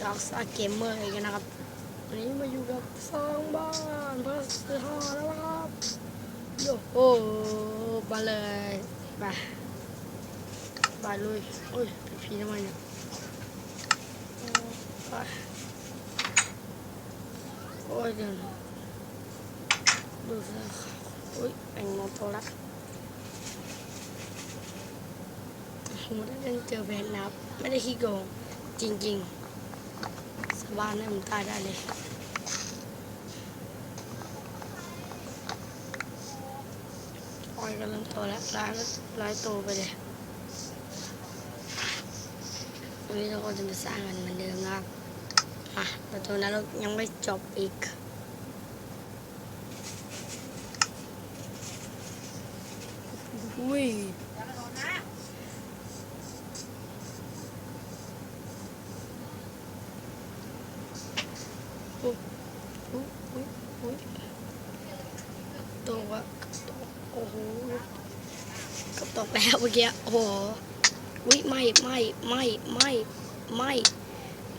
กับซาเกมเมอร์อีกนะครับวันนี้มาอยู่กับสร้างบ้านพื่อซื้อห้อแล้วครับโยโอ้มาเลยไปไปเลยโอ้ยเป็นผีทำไมเนี่ยโอ้ยเดี๋ยวนดูสิโอ้ยแบ่งมองโตละผมไม่ได้เล่นเจอแบนนับไม่ได้ขี้โกง จริงๆ สบายเนี่ยมันตายได้เลยออยกำลังโตแล้วร้ายร้ายโตไปเลยวันนี้เราก็จะมาสร้างกันเหมือนเดิมนะครับอะแต่ตัวนั้นเรายังไม่จบอีกอุ้ย อุ๊ยอุ๊ยอุ๊ยอุ๊ยตัวอะตัวโอ้โหกับตกแล้วเมื่อกี้โอ้โหวิไม่ไม่ไม่ไม่ไม่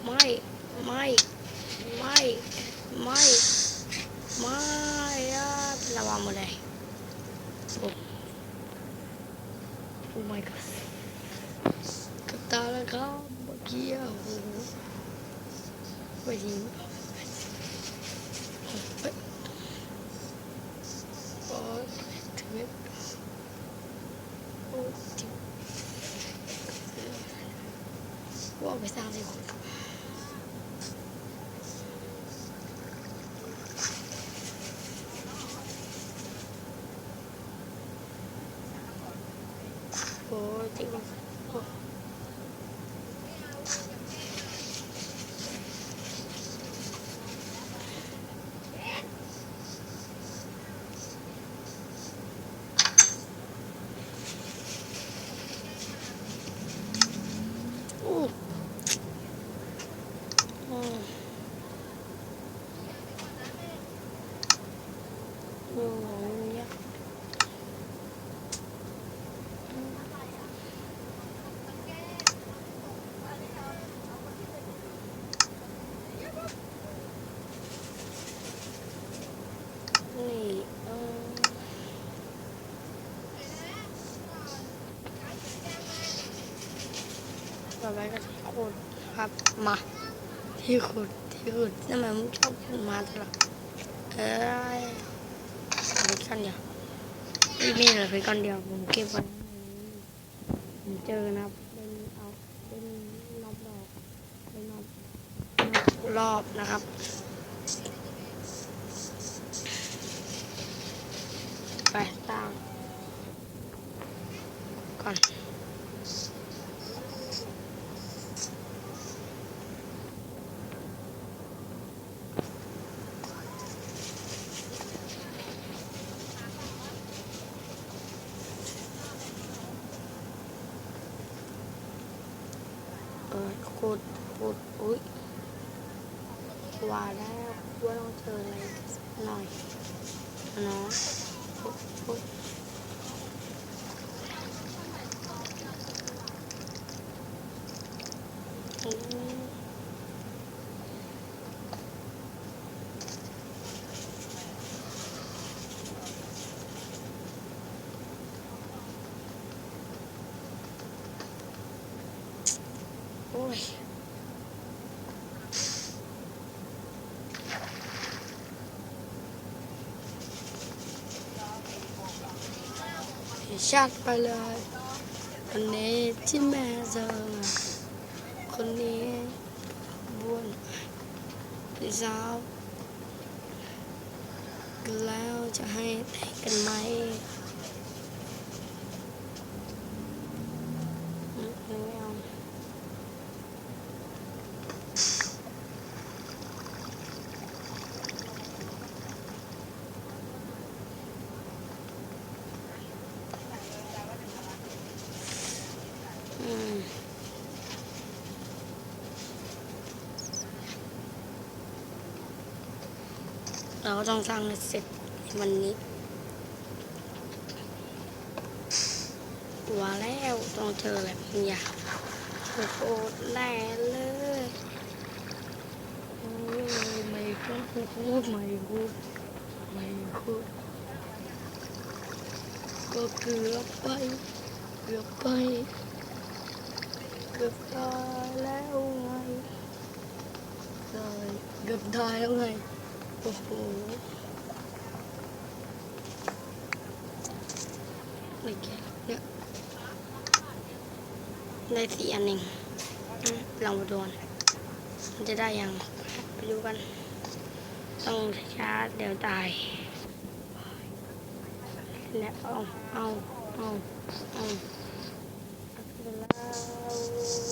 ไม่ไม่ไม่ไม่ไม่อะระวังหมดเลยโอ้โอ้ my god กับตาแล้วครับเมื่อกี้โอ้โหไปยิง 咪生呢。 ขุดครับมาที่ขุดที่ขุดทำไมมึงชอบขุดมาตลอดเอ้ยเอาไปก้อนเดียวนี่มีเหลือไปก้อนเดียวผมเก็บไว้ผมเจอนะครับเป็นเอาเป็นรอบดอกเป็นรอบรอบนะครับไปตั้งก่อน เออขุดขุดอุ้ย ว่าแล้วว่าต้องเจออะไรหน่อยเนาะขุดขุดอืมโอ้ย ชัดไปเลยคนนี้ที่แม่เจอคนนี้บุญพี่สาวแล้วจะให้แต่งกันไหมอืมไม่เอาอืม เราก็ต้องสร้างเสร็จวันนี้ว่าแล้วต้องเจออะไรบางอย่างโคตรแน่เลยโอ้ยไม่ก็พูไม่พูไม่พูก็เกือบไปเกือบไปเกือบตายแล้วไงตายเกือบตายแล้วไง ไม่แก่เนี่ยได้สี่อันหนึ่งลองมาดูนมันจะได้ยังไปดูกัน ต้องช้าเดี๋ยวตายแล้วเอาเอาเอาเอาไปแล้ว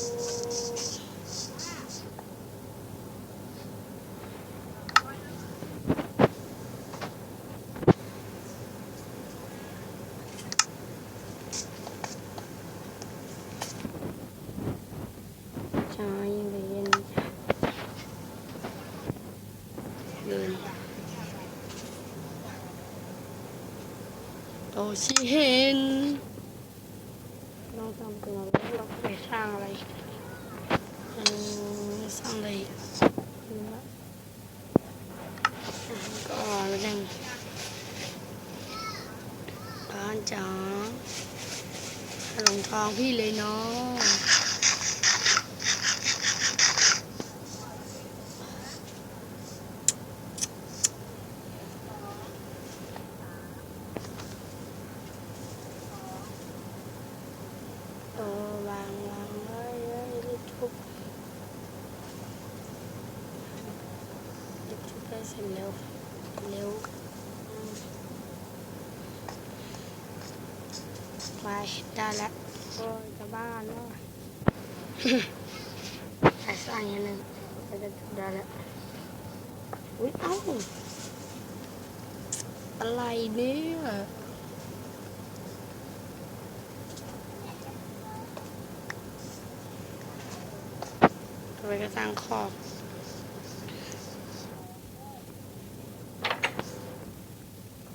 ใช่เลยเย็นเดิน โตชิเห็นลองทำตัวแล้วเราไปสร้างอะไรเออสร้างอะไรอีกเนื้ออะก็แล้วนึงบ้านจ๋าหลงทองพี่เลยเนาะ เออวางวางเฮ้ยเฮ้ยรีบทุบรีบทุบ ให้เสร็จเร็วเร็วอืมไปได้แล้วโอ้ยจะบ้านแล้วใส่สร้างอย่างหนึงก็จะทุบได้แล้วอุ้ยเอ้าอะไรเนี่ยต่อไปก็สร้างคอก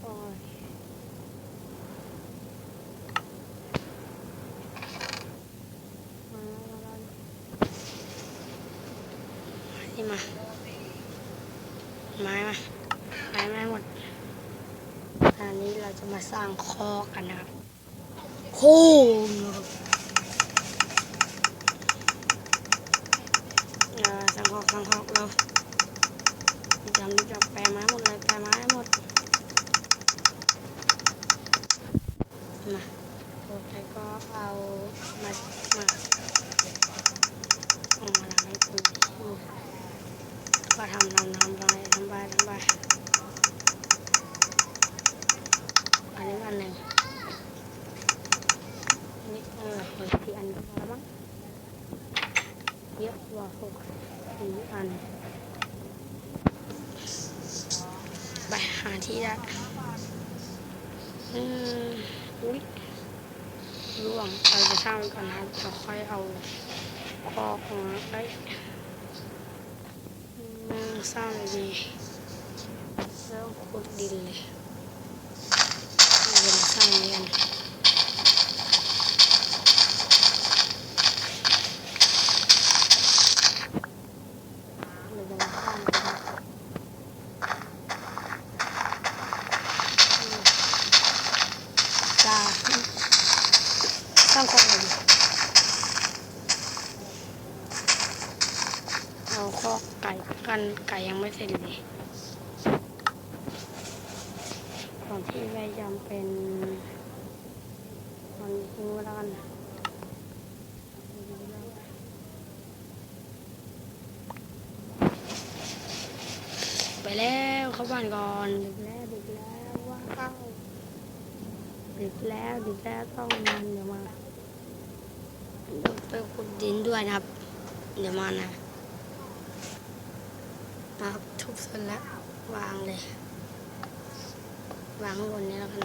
โอ้ยมาแล้วมาแล้วนี่ มา ไม้มา ไม้ไม้หมดตอนนี้เราจะมาสร้างคอกันนะครับ โค้งสร้างคอกสร้างคอกเราจำดีจับแปลไม้หมดเลยแปลไม้หมด มาโอเคก็เอามามาทำให้เป็นชื่อ ก็ทำทำทำไปทำไปทำไปอันนี้อันหนึ่งอันนี้เออหกสี่อันก็พอแล้วมั้งเยอะกว่าหกสี่อันไปหาที่ได้อืมอุ้ยร่วงเราจะสร้างก่อนนะครับเราค่อยเอาคอกมาไอ้ สร้างอะไรดีเริ่มขุดดินเลยเราจะมาสร้างเรียนเราจะมาสร้างกันนะ จ้าสร้างคอกอะไรดีเอาคอกไก่กันไก่ยังไม่ เสร็จเลยก่อนที่แม่ยำเป็นตอนทิ้งไว้แล้วกันไปแล้วเข้าบ้านก่อนดึกแล้วดึกแล้วว่าเข้าดึกแล้วดึกแล้วต้องนอนเดี๋ยวมาเดี๋ยวไปขุดดินด้วยนะครับ เดี๋ยวมานะ นะครับทุบเสร็จแล้ววางเลย วางข้างบนนี้แล้วกัน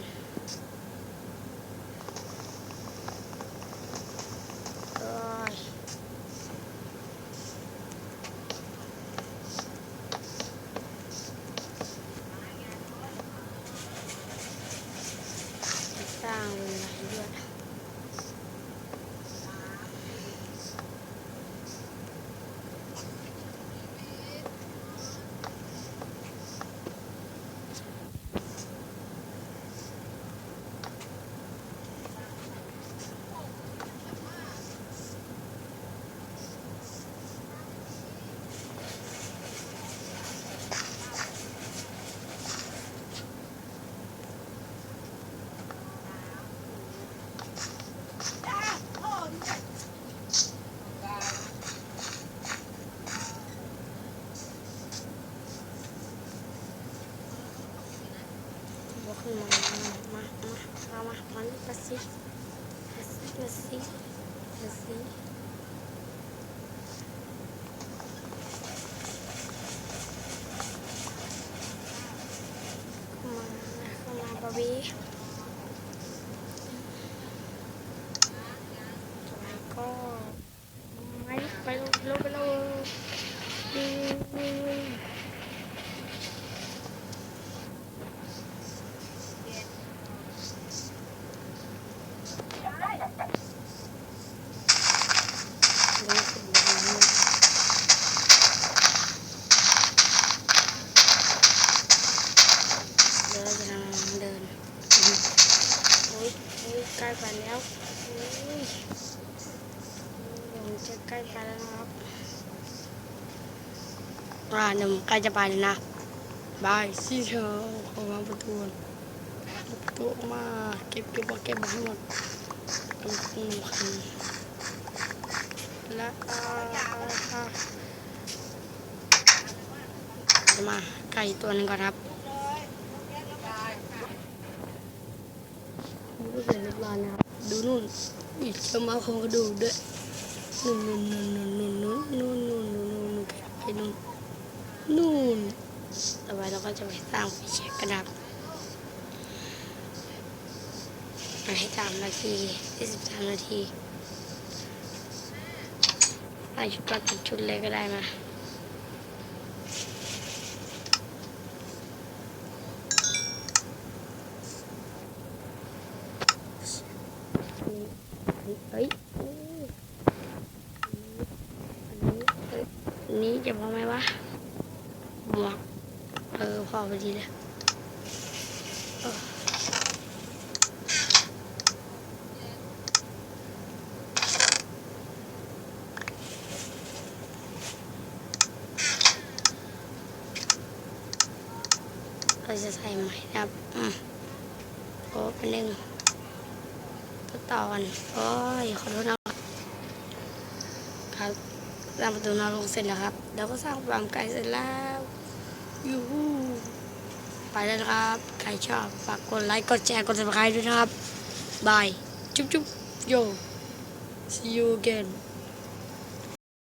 assim, assim, assim, assim. Come on, come. ใคจะไปนะบายซี่เธอขอวางประตูประตูอกมาเก็บเก็บเก็บให้หมดโอเคและจะมาไก่ตัวนึงก่อนครับดูเสร็จเล้อนะครับดูนู่นอีกจะมาโครงกระดูกด้วยนู่นนู่นนู่นนู่นนู่นนู่น ก็จะไปสร้างไฟแช็กกันครับไปให้สามนาทีที่สิบสามนาทีเอาชุดมาเป็นชุดเลยก็ได้มาเฮ้ยนี้จะพอไหมวะหมวก เออ พอพอดีเลยเราจะใส่ใหม่นะครับอืมโอ้เป็นหนึ่งตัวต่อนโอ้ย ขอโทษนะครับครับสร้างประตูนอนลงเสร็จแล้วครับ แล้วก็สร้างฟามไก่เสร็จแล้ว ยูฮูไปแล้วนะครับ ใครชอบฝากกดไลค์ กดแชร์ กด subscribe ด้วยนะครับ บาย จุ๊บจุ๊บโย see you again